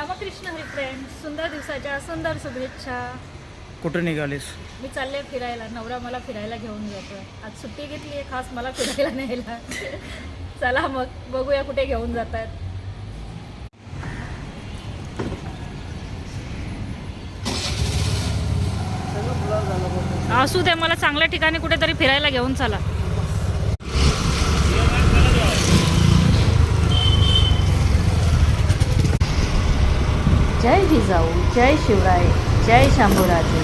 Ramakrishna Hari friend सुंदर दिवसाच्या सुंदर शुभेच्छा. कुठं निघालीस? मी चालले फिरायला नवरा मला फिरायला घेऊन जातोय आज सुट्टी घेतली आहे खास मला फिरायला न्यायला चला मग बघूया कुठे घेऊन जात आहेत असू दे मला चांगल्या ठिकाणी कुठेतरी फिरायला घेऊन चला. जय जिजाऊ जय शिवराय जय शंभूराजे.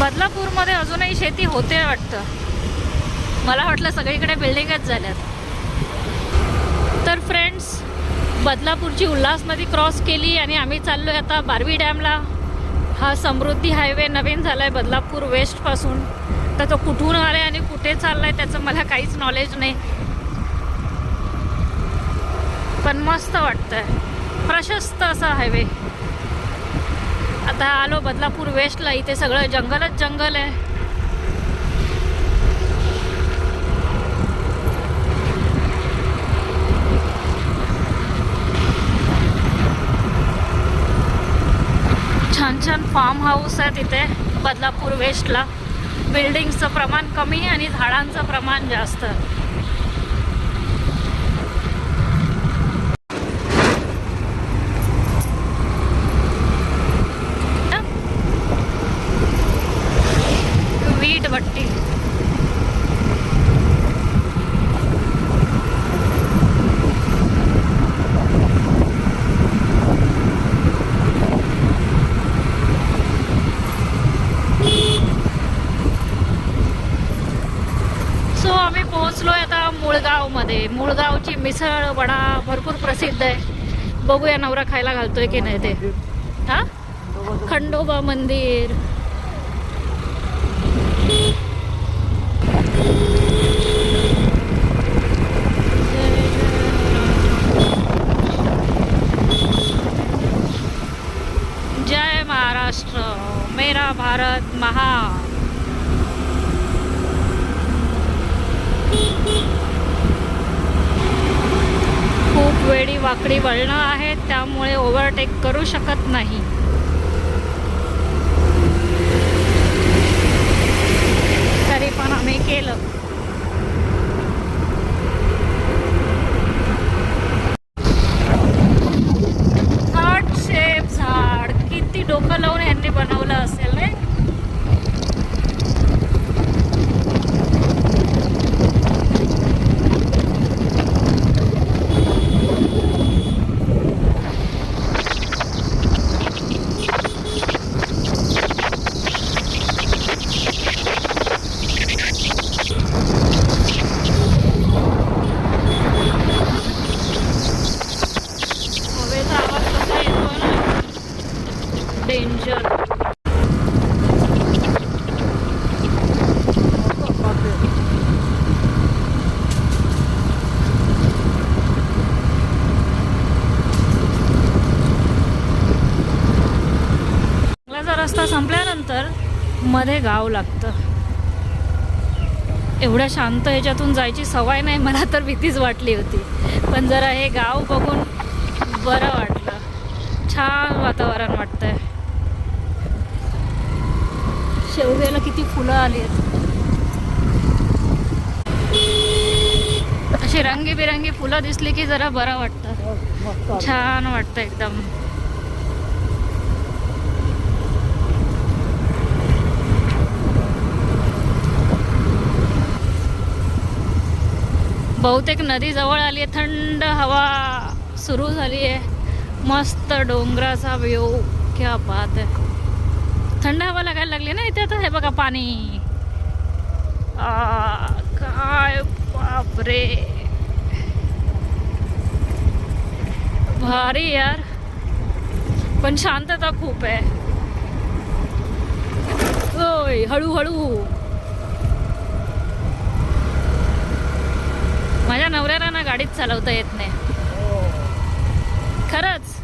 बदलापूरमध्ये अजूनही शेती होते वाटतं. मला वाटलं सगळीकडे बिल्डिंगच झाल्यात. तर फ्रेंड्स बदलापूरची उल्हास नदी क्रॉस केली आणि आम्ही चाललो आहे आता बारवी डॅमला हा समृद्धी हायवे नवीन झाला आहे बदलापूर वेस्टपासून तर तो कुठून आला आहे आणि कुठे चालला आहे त्याचं मला काहीच नॉलेज नाही. पण मस्त वाटतं आहे प्रशस्त असा हायवे आता आलो बदलापूर वेस्टला इथे सगळं जंगलच जंगल आहे. छान फार्म हाऊस आहे तिथे बदलापूर वेस्टला बिल्डिंगचं प्रमाण कमी आणि झाडांचं प्रमाण जास्त वीट भट्टी सो आम्ही पोहोचलोय आता मध्ये. मुळगावची मिसळ वडा भरपूर प्रसिद्ध आहे. बघूया नवरा खायला घालतोय की नाही ते. हा? खंडोबा मंदिर. जय महाराष्ट्र. मेरा भारत महा खूप वेळी वाकडी वळणं आहेत त्यामुळे ओव्हरटेक करू शकत नाही तरी पण आम्ही केलं हार्ट शेप झाड किती डोकं लावून यांनी बनवलं असेल नाही हवेचा आवाज कसा येतो ना डेंजर जंगलाचा रस्ता संपल्यानंतरमध्ये गाव लागतं. एवढ्या शांत ह्याच्यातून जायची सवय नाही मला तर भीतीच वाटली होती. पण जरा हे गाव बघून बरं वाटलं. छान वातावरण वाटतंय. शेवग्याला किती फुलं आली आहेत. अशी रंगीबिरंगी फुलं दिसली की जरा बरं वाटतं. छान वाटतं एकदम. बहुतेक नदी जवळ आली आहे थंड हवा सुरू झाली आहे मस्त डोंगराचा व्यू क्या बात आहे. थंड हवा लागायला लागली ना इथे आता? हे बघा पाणी. आ, काय बापरे. भारी यार. पण शांतता खूप आहे. होय हळूहळू. माझ्या नवऱ्याला ना गाडीच चालवता येत नाही. खरंच.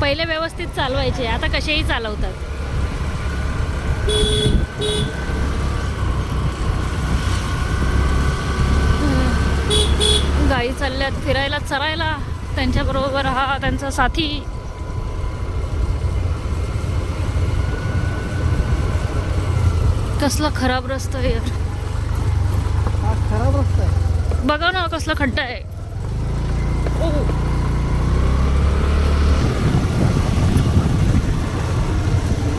पहिले व्यवस्थित चालवायचे आता कसेही चालवतात. गाई चालल्यात फिरायला चरायला. त्यांच्याबरोबर हा त्यांचा साथी. कसला खराब रस्ता यार. खराब रस्ता आहे. बघा ना कसला खड्डा आहे. ओ.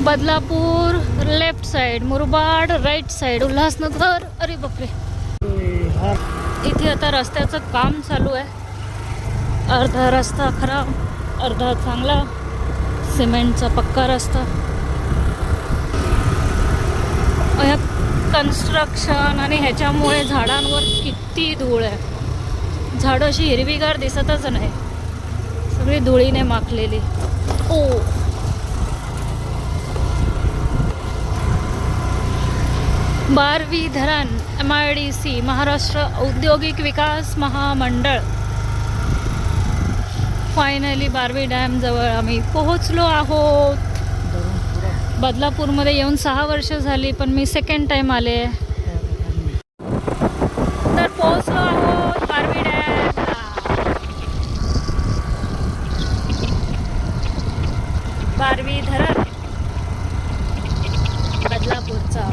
Badlapur left side Murbad right side Ulhasnagar. अरे बापरे. इथे आता रस्त्याचं काम चालू आहे. अर्धा रस्ता खराब अर्धा चांगला. सिमेंटचा पक्का रस्ता. कन्स्ट्रक्शन आणि ह्याच्यामुळे झाडांवर किती धूळ आहे. झाडं अशी हिरवीगार दिसतच नाही. सगळी धुळीने माखलेली. ओ. बारवी धरण M I D C Maharashtra औद्योगिक विकास महामंडळ. फायनली बारवी डॅमजवळ आम्ही पोहोचलो आहोत. बदलापूरमध्ये येऊन सहा वर्ष झाली पण मी सेकंड टाइम आले. तर पोहोचलो आहोत बारवी डॅमला बारवी धरण. बदलापूरचा.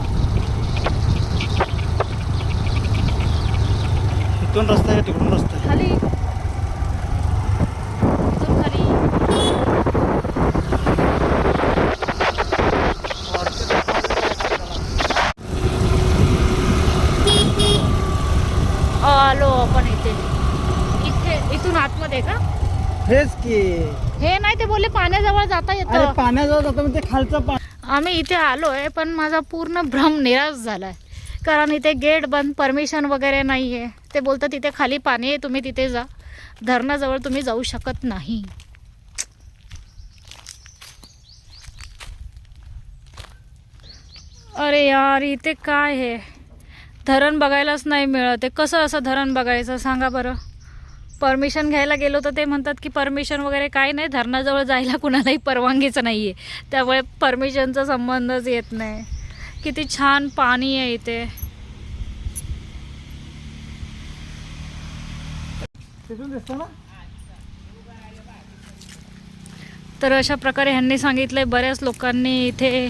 इथून रस्ता आहे तिकडून रस्ता खाली इथून खाली आलो आपण इथे इथे इथून आतमध्ये का हेच की हे नाही ते बोलले पाण्याजवळ जाता अरे येतं पाण्याजवळ जातो म्हणजे खालचं पाणी आम्ही इथे आलोय पण माझा पूर्ण भ्रम निराश झालाय. कारण इथे गेट बंद परमिशन वगैरे नाही आहे ते बोलतात तिथे खाली पाणी आहे तुम्ही तिथे जा. धरणाजवळ तुम्ही जाऊ शकत नाही. अरे यार इथे काय आहे धरण बघायलाच नाही मिळत. आहे कसं असं धरण बघायचं? सांगा बरं. परमिशन घ्यायला गेलो तर ते म्हणतात की परमिशन वगैरे काय नाही धरणाजवळ जायला कुणालाही परवानगीच नाही आहे त्यामुळे परमिशनचा संबंधच येत नाही. किती छान पाणी आहे इथे. तर अशा प्रकारे ह्यांनी सांगितलंय बऱ्याच लोकांनी इथे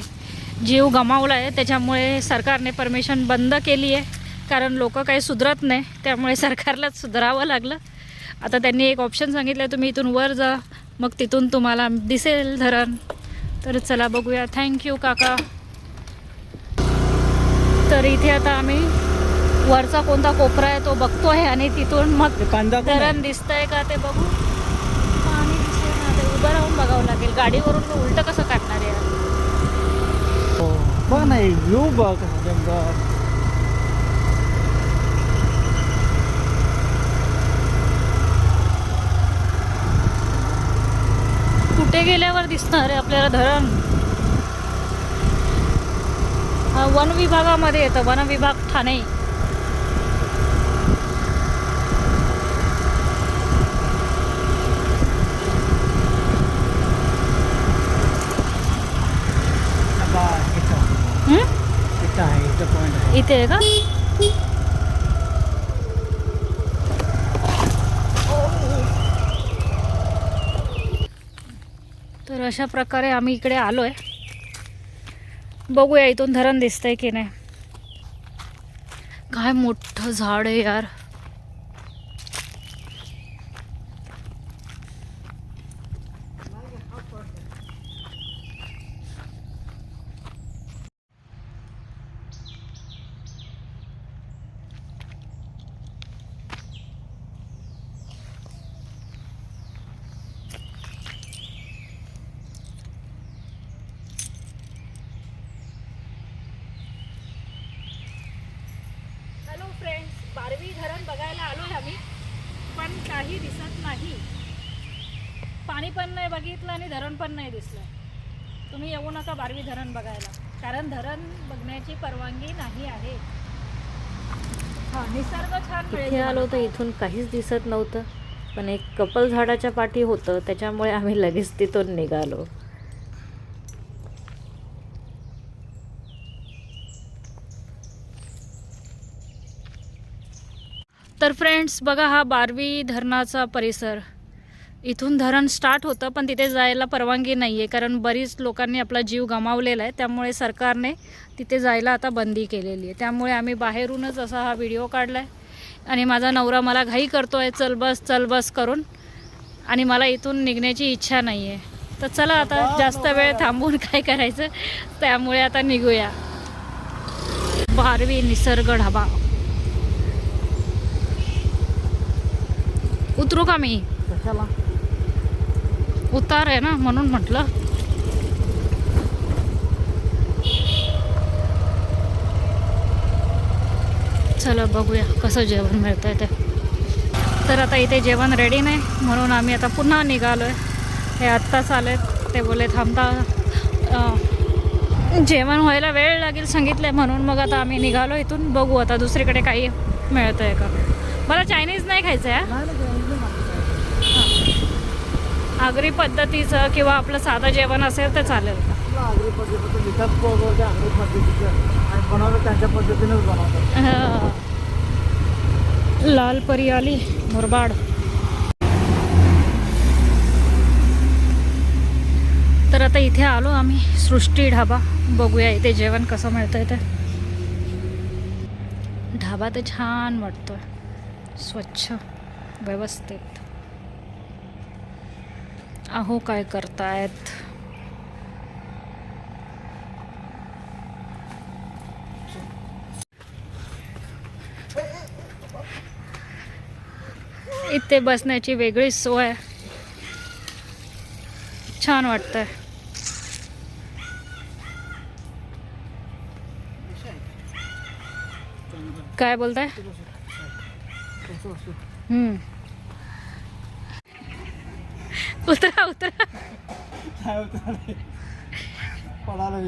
जीव गमावला आहे त्याच्यामुळे सरकारने परमिशन बंद केली आहे कारण लोक काही सुधरत नाही. त्यामुळे सरकारलाच सुधारावं लागलं. आता त्यांनी एक ऑप्शन सांगितलं आहे तुम्ही इथून वर जा मग तिथून तुम्हाला दिसेल धरण तर चला बघूया थँक्यू काका तर इथे आता आम्ही वरचा कोणता कोपरा आहे तो बघतोय आणि तिथून मग आहे? धरण दिसतंय का ते बघू पाणी दिसेना ते उभं राहून बघावं लागेल गाडीवरून मी उलट कसं काढणार आहे? हो. बघ ना व्ह्यू बघ कसा जंगल कुठे गेल्यावर दिसणार आहे आपल्याला धरण. वन विभागामध्ये येतं वन विभाग ठाणे. इथे आहे का? अशा प्रकारे आम्ही इकडे आलो आहे बघूया इथून धरण दिसतंय की नाही. काय मोठं झाड आहे यार हॅलो फ्रेंड्स बारवी धरण बघायला आलोय आम्ही पण काही दिसत नाही पाणी पण बघितलं आणि धरण पण नाही दिसलं. तुम्ही येऊ नका बारवी धरण बघायला. कारण धरण बघण्याची परवानगी नाही आहे. हा निसर्ग छान इथे आलो तर. इथून काहीच दिसत नव्हतं. पण एक कपल झाडाच्या पाठी होतं त्याच्यामुळे आम्ही लगेच तिथून निघालो. तर फ्रेंड्स बघा हा बारवी धरणाचा परिसर. इथून धरण स्टार्ट होतं पण तिथे जायला परवानगी नाही आहे कारण बरीच लोकांनी आपला जीव गमावलेला आहे. त्यामुळे सरकारने तिथे जायला आता बंदी केलेली आहे. त्यामुळे आम्ही बाहेरूनच असा हा व्हिडिओ काढला आहे आणि माझा नवरा मला घाई करतो आहे चल बस चल बस करून. आणि मला इथून निघण्याची इच्छा नाही आहे तर चला आता जास्त वेळ थांबून काय करायचं? त्यामुळे आता निघूया. बारवी निसर्ग ढाबा. उतरू का मी? उतार आहे ना म्हणून म्हटलं. चला बघूया कसं जेवण मिळतंय ते. तर आता इथे जेवण रेडी नाही म्हणून आम्ही आता पुन्हा निघालो आहे हे आत्ताच आले ते बोले थांबता जेवण व्हायला वेळ लागेल सांगितलं म्हणून मग आता आम्ही निघालो इथून बघू आता दुसरीकडे काही मिळतं आहे का. मला चायनीज नाही खायचं आहे नाही ना जेवण नाही मागत. आगरी पद्धतीचं किंवा आपलं साधं जेवण असेल तर चालेल. का आगरी पद्धतीचं विकत पोहोचवते आगरी पद्धतीचं. आणि बनवलं त्यांच्या पद्धतीनेच बनवतात. हा. लाल परी आली मुरबाड. तर आता इथे आलो आम्ही सृष्टी ढाबा. बघूया इथे जेवण कसं मिळतंय ते. ढाबा तर छान वाटतोय. स्वच्छ व्यवस्थित. अहो काय करतायत इथे बसण्याची वेगळी सोय आहे. छान वाटतंय काय बोलताय हम्म. उतरा उतरा. काय होतं पडायला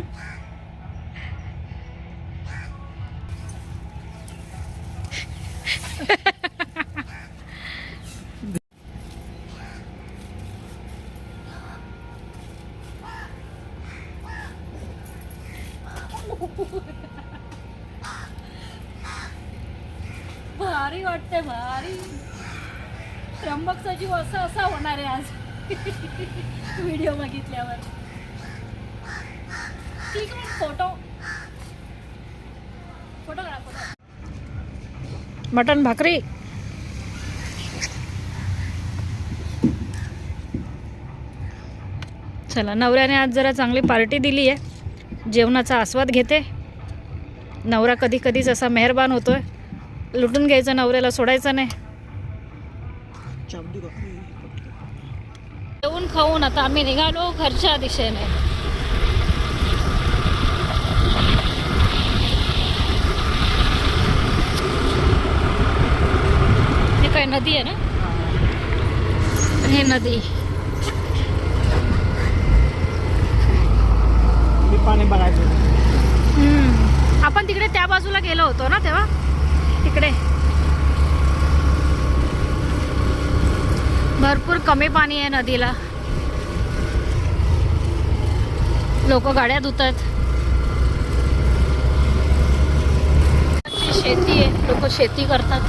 भारी वाटते भारी. त्र्यंबक सजीव असं असा होणार आहे आज. व्हिडिओ बघितल्यावर. ठीक आहे फोटो फोटो काढा फोटो मटन भाकरी. चला नवऱ्याने आज जरा चांगली पार्टी दिली आहे. जेवणाचा आस्वाद घेते. नवरा कधी कधीच असा मेहरबान होतोय. लुटून घ्यायचं नवऱ्याला सोडायचं नाही. जेवून खाऊन आता आम्ही निघालो घरच्या दिशेने. हे काय नदी आहे ना? हे नदी. पाणी बघायचं. आपण तिकडे त्या बाजूला गेलो होतो ना तेव्हा? तिकडे भरपूर कमी पाणी आहे नदीला. लोक गाड्या धुतात. शेती आहे लोक शेती करतात.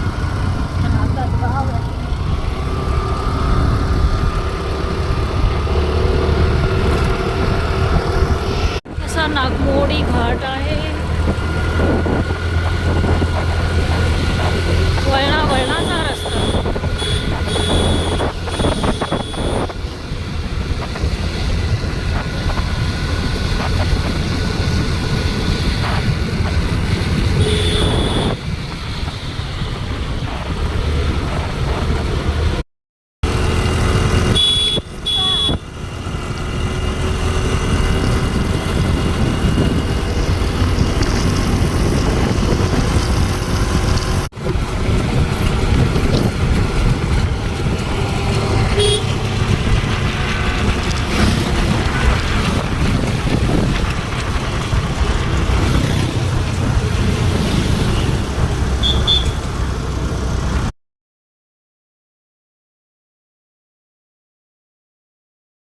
नागमोडी घाट आहे. वळणा